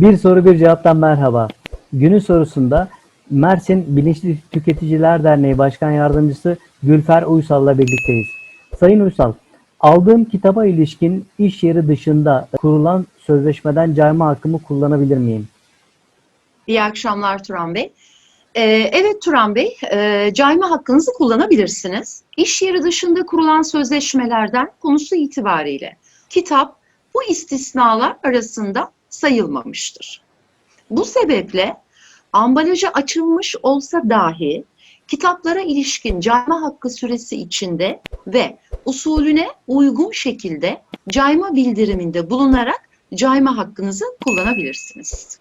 Bir soru bir cevaptan merhaba. Günün sorusunda Mersin Bilinçli Tüketiciler Derneği Başkan Yardımcısı Gülfer Uysal'la birlikteyiz. Sayın Uysal, aldığım kitaba ilişkin iş yeri dışında kurulan sözleşmeden cayma hakkımı kullanabilir miyim? İyi akşamlar Turan Bey. Ee, evet Turan Bey, e, cayma hakkınızı kullanabilirsiniz. İş yeri dışında kurulan sözleşmelerden konusu itibariyle kitap bu istisnalar arasında sayılmamıştır. Bu sebeple ambalajı açılmış olsa dahi kitaplara ilişkin cayma hakkı süresi içinde ve usulüne uygun şekilde cayma bildiriminde bulunarak cayma hakkınızı kullanabilirsiniz.